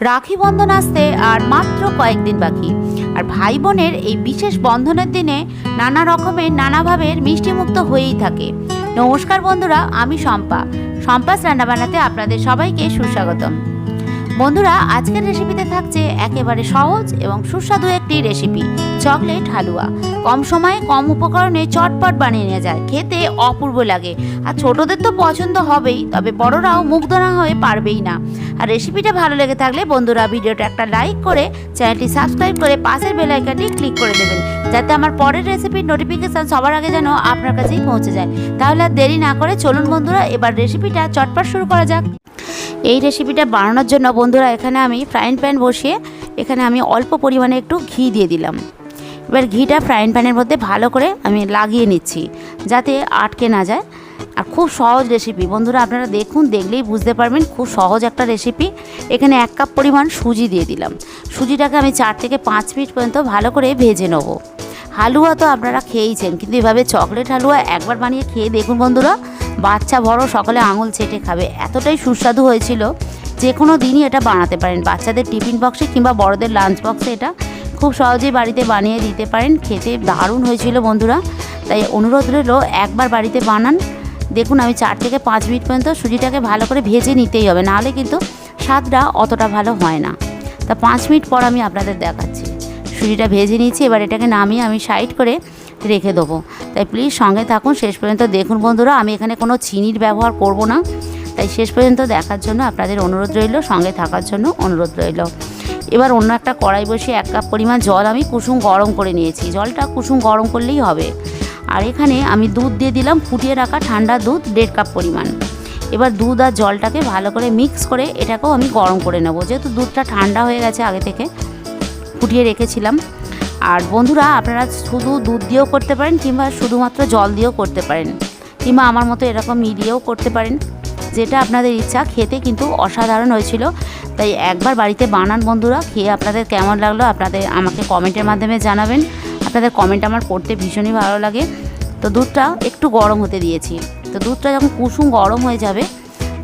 রাখি বন্ধন আসতে আর মাত্র কয়েকদিন বাকি। আর ভাই বোনের এই বিশেষ বন্ধনের দিনে নানা রকমের নানাভাবে মিষ্টিমুক্ত হয়েই থাকে। নমস্কার বন্ধুরা, আমি শম্পা। শম্পাস রান্নাবান্নাতে আপনাদের সবাইকে সুস্বাগতম। বন্ধুরা, আজকের রেসিপিতে থাকছে একেবারে সহজ এবং সুস্বাদু একটি রেসিপি চকলেট হালুয়া। কম সময়ে কম উপকরণে চটপট বানিয়ে নেওয়া যায়, খেতে অপূর্ব লাগে। আর ছোটদের তো পছন্দ হবেই, তবে বড়রাও মুগ্ধ না হয়ে পারবেই না। আর রেসিপিটা ভালো লেগে থাকলে বন্ধুরা, ভিডিওটা একটা লাইক করে চ্যানেলটি সাবস্ক্রাইব করে পাশের বেল আইকনটি ক্লিক করে দেবেন, যাতে আমার পরের রেসিপির নোটিফিকেশান সবার আগে যেন আপনার কাছেই পৌঁছে যায়। তাহলে আর দেরি না করে চলুন বন্ধুরা, এবার রেসিপিটা চটপট শুরু করা যাক। এই রেসিপিটা বানানোর জন্য বন্ধুরা এখানে আমি ফ্রাইং প্যান বসিয়ে এখানে আমি অল্প পরিমাণে একটু ঘি দিয়ে দিলাম। এবার ঘিটা ফ্রাইং প্যানের মধ্যে ভালো করে আমি লাগিয়ে নিচ্ছি যাতে আটকে না যায়। আর খুব সহজ রেসিপি বন্ধুরা আপনারা দেখুন, দেখলেই বুঝতে পারবেন খুব সহজ একটা রেসিপি এখানে এক কাপ পরিমাণ সুজি দিয়ে দিলাম। সুজিটাকে আমি চার থেকে পাঁচ মিনিট পর্যন্ত ভালো করে ভেজে নেব। হালুয়া তো আপনারা খেয়েইছেন, কিন্তু এভাবে চকলেট হালুয়া একবার বানিয়ে খেয়ে দেখুন বন্ধুরা। বাচ্চা বড়, সকালে আঙুল চেটে খাবে। এতটাই সুস্বাদু হয়েছিল। যে কোনো দিনই এটা বানাতে পারেন। বাচ্চাদের টিফিন বক্সে কিংবা বড়দের লাঞ্চ বক্সে এটা খুব সহজেই বাড়িতে বানিয়ে দিতে পারেন। খেতে দারুণ হয়েছিল বন্ধুরা। তাই অনুরোধ রইল, একবার বাড়িতে বানান। দেখুন, আমি চার থেকে পাঁচ মিনিট পর্যন্ত সুজিটাকে ভালো করে ভেজে নিতেই হবে। নাহলে কিন্তু স্বাদটা অতটা ভালো হয় না। তা পাঁচ মিনিট পর আমি আপনাদের দেখাচ্ছি। সুজিটা ভেজে নিয়েছি, এবার এটাকে নামিয়ে আমি সাইড করে রেখে দেবো। তাই প্লিজ সঙ্গে থাকুন। শেষ পর্যন্ত দেখুন বন্ধুরা, আমি এখানে কোনো চিনির ব্যবহার করব না। তাই শেষ পর্যন্ত দেখার জন্য আপনাদের অনুরোধ রইল, সঙ্গে থাকার জন্য অনুরোধ রইল। এবার অন্য একটা কড়াই বসিয়ে এক কাপ পরিমাণ জল আমি কুসুম গরম করে নিয়েছি। জলটা কুসুম গরম করলেই হবে। আর এখানে আমি দুধ দিয়ে দিলাম, ফুটিয়ে রাখা ঠান্ডা দুধ, দেড় কাপ পরিমাণ। এবার দুধ আর জলটাকে ভালো করে মিক্স করে এটাকেও আমি গরম করে নেব। যেহেতু দুধটা ঠান্ডা হয়ে গেছে আগে থেকে, ফুটিয়ে রেখেছিলাম। আর বন্ধুরা, আপনারা শুধু দুধ দিয়েও করতে পারেন কিংবা শুধুমাত্র জল দিয়েও করতে পারেন কিংবা আমার মতো এরকম মিলিয়েও করতে পারেন। যেটা আপনাদের ইচ্ছা, খেতে কিন্তু অসাধারণ হয়েছিল। তাই একবার বাড়িতে বানান বন্ধুরা, খেয়ে আপনাদের কেমন লাগল আপনাদের আমাকে কমেন্টের মাধ্যমে জানাবেন। আপনাদের কমেন্ট আমার পড়তে ভীষণই ভালো লাগে। তো দুধটা একটু গরম হতে দিয়েছি। তো দুধটা যখন কুসুম গরম হয়ে যাবে,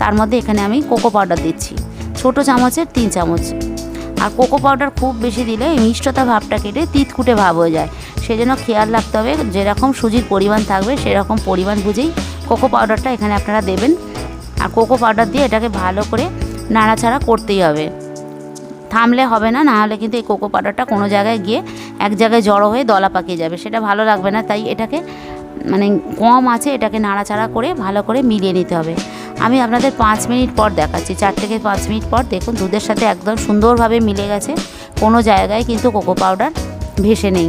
তার মধ্যে এখানে আমি কোকো পাউডার দিচ্ছি। ছোটো চামচের তিন চামচ। আর কোকো পাউডার খুব বেশি দিলে মিষ্টতা ভাবটা কেটে তিতকুটে ভাব হয়ে যায়। সেজন্য খেয়াল রাখতে হবে, যেরকম সুজির পরিমাণ থাকবে, সেরকম পরিমাণ বুঝেই কোকো পাউডারটা এখানে আপনারা দেবেন। আর কোকো পাউডার দিয়ে এটাকে ভালো করে নাড়াচাড়া করতেই হবে। থামলে হবে না না হলে কিন্তু এই কোকো পাউডারটা কোনো জায়গায় গিয়ে এক জায়গায় জড়ো হয়ে দলা পাকিয়ে যাবে। সেটা ভালো লাগবে না, তাই এটাকে মানে কম আছে, এটাকে নাড়াচাড়া করে ভালো করে মিলিয়ে নিতে হবে। আমি আপনাদের পাঁচ মিনিট পর দেখাচ্ছি। চার থেকে পাঁচ মিনিট পর দেখুন, দুধের সাথে একদম সুন্দরভাবে মিলে গেছে। কোনো জায়গায় কিন্তু কোকো পাউডার ভেসে নেই।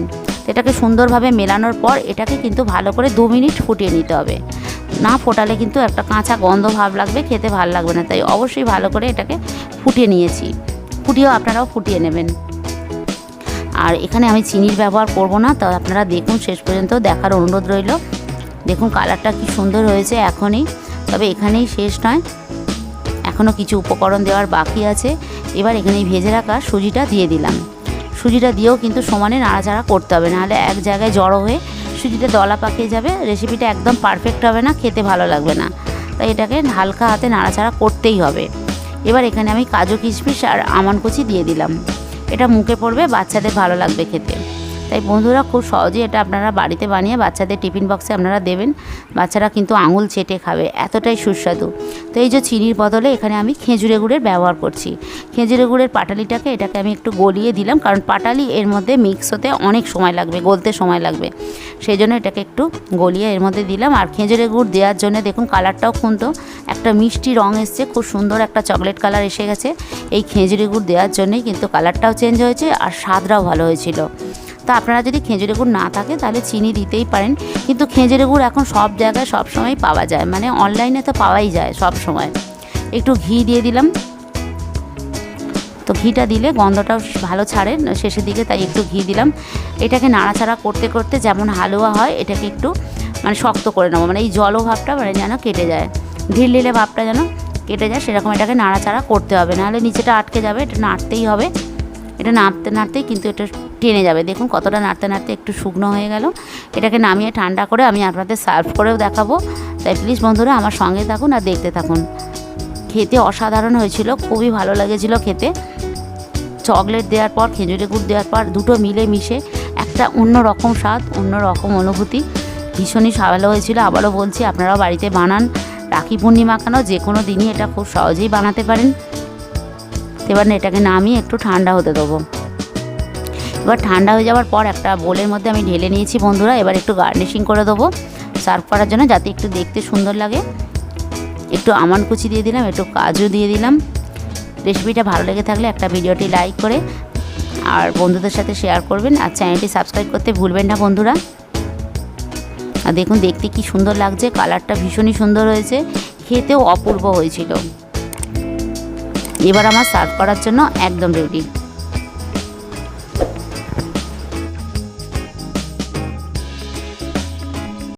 এটাকে সুন্দরভাবে মেলানোর পর এটাকে কিন্তু ভালো করে দু মিনিট ফুটিয়ে নিতে হবে। না ফোটালে কিন্তু একটা কাঁচা গন্ধ ভাব লাগবে, খেতে ভালো লাগবে না। তাই অবশ্যই ভালো করে এটাকে ফুটিয়ে নিয়েছি। ফুটিয়েও আপনারাও ফুটিয়ে নেবেন। আর এখানে আমি চিনির ব্যবহার করব না, তো আপনারা দেখুন, শেষ পর্যন্ত দেখার অনুরোধ রইল। দেখুন, কালারটা কি সুন্দর হয়েছে এখনই। তবে এখানেই শেষ নয়। এখনও কিছু উপকরণ দেওয়ার বাকি আছে। এবার এখানে ভেজে রাখা সুজিটা দিয়ে দিলাম। সুজিটা দিয়েও কিন্তু সমানে নাড়াচাড়া করতে হবে, নাহলে এক জায়গায় জড়ো হয়ে সুজিটা দলা পাকিয়ে যাবে। রেসিপিটা একদম পারফেক্ট হবে না, খেতে ভালো লাগবে না। তাই এটাকে হালকা হাতে নাড়াচাড়া করতেই হবে। এবার এখানে আমি কাজু কিশমিশ আর আমান কুচি দিয়ে দিলাম। এটা মুখে পড়বে, বাচ্চাদের ভালো লাগবে খেতে। তাই বন্ধুরা খুব সহজেই এটা আপনারা বাড়িতে বানিয়ে বাচ্চাদের টিফিন বক্সে আপনারা দেবেন। বাচ্চারা কিন্তু আঙুল চেটে খাবে, এতটাই সুস্বাদু। তো এই যে চিনির বদলে এখানে আমি খেজুরে গুড়ের ব্যবহার করছি। খেজুরে গুড়ের পাটালিটাকে এটাকে আমি একটু গলিয়ে দিলাম, কারণ পাটালি এর মধ্যে মিক্স হতে অনেক সময় লাগবে, গলতে সময় লাগবে। সেই জন্য এটাকে একটু গলিয়ে এর মধ্যে দিলাম। আর খেজুরে গুড় দেওয়ার জন্য দেখুন কালারটাও কিন্তু একটা মিষ্টি রং এসছে, খুব সুন্দর একটা চকলেট কালার এসে গেছে। এই খেজুরি গুড় দেওয়ার জন্যই কিন্তু কালারটাও চেঞ্জ হয়েছে, আর স্বাদটাও ভালো হয়েছিল। তা আপনারা যদি খেঁজুরে গুড় না থাকে, তাহলে চিনি দিতেই পারেন। কিন্তু খেজুরে গুড় এখন সব জায়গায় সব সময় পাওয়া যায়। মানে অনলাইনে তো পাওয়াই যায় সব সময়। একটু ঘি দিয়ে দিলাম। তো ঘিটা দিলে গন্ধটাও ভালো ছাড়ে। শেষের দিকে তাই একটু ঘি দিলাম। এটাকে নাড়াচাড়া করতে করতে যেমন হালুয়া হয়, এটাকে একটু মানে শক্ত করে নেব। মানে এই জলও ভাবটা মানে যেন কেটে যায়। ঢিল ঢিলে ভাবটা যেন কেটে যায়, সেরকম এটাকে নাড়াচাড়া করতে হবে। নাহলে নিচেটা আটকে যাবে, এটা নাড়তেই হবে। এটা নাড়তে, নাড়তেই কিন্তু এটা টেনে যাবে। দেখুন কতটা নাড়তে নাড়তে একটু শুকনো হয়ে গেল। এটাকে নামিয়ে ঠান্ডা করে আমি আপনাদের সার্ভ করেও দেখাবো। তাই প্লিজ বন্ধুরা আমার সঙ্গে থাকুন আর দেখতে থাকুন। খেতে অসাধারণ হয়েছিল, খুবই ভালো লেগেছিল খেতে। চকলেট দেওয়ার পর, খেজুরের গুড় দেওয়ার পর দুটো মিলে মিশে একটা অন্য রকম স্বাদ অন্য রকম অনুভূতি। ভীষণই ভালো হয়েছিল। আবারও বলছি, আপনারাও বাড়িতে বানান। রাখি পূর্ণিমা কেন? যে কোনো দিনই এটা খুব সহজেই বানাতে পারেন। এবার এটাকে নামিয়ে একটু ঠান্ডা হতে দেবো। এবার ঠান্ডা হয়ে যাওয়ার পর একটা বোলের মধ্যে আমি ঢেলে নিয়েছি বন্ধুরা, এবার একটু গার্নিশিং করে দেবো। সার্ভ করার জন্য যাতে একটু দেখতে সুন্দর লাগে। একটু আমান কুচি দিয়ে দিলাম, একটু কাজু দিয়ে দিলাম। রেসিপিটা ভালো লেগে থাকলে একটা ভিডিওটি লাইক করে আর বন্ধুদের সাথে শেয়ার করবেন আর চ্যানেলটি সাবস্ক্রাইব করতে ভুলবেন না বন্ধুরা। আর দেখুন, দেখতে কি সুন্দর লাগছে, কালারটা ভীষণই সুন্দর হয়েছে, খেতেও অপূর্ব হয়েছিল। এবার আমার সার্ভ করার জন্য একদম রেডি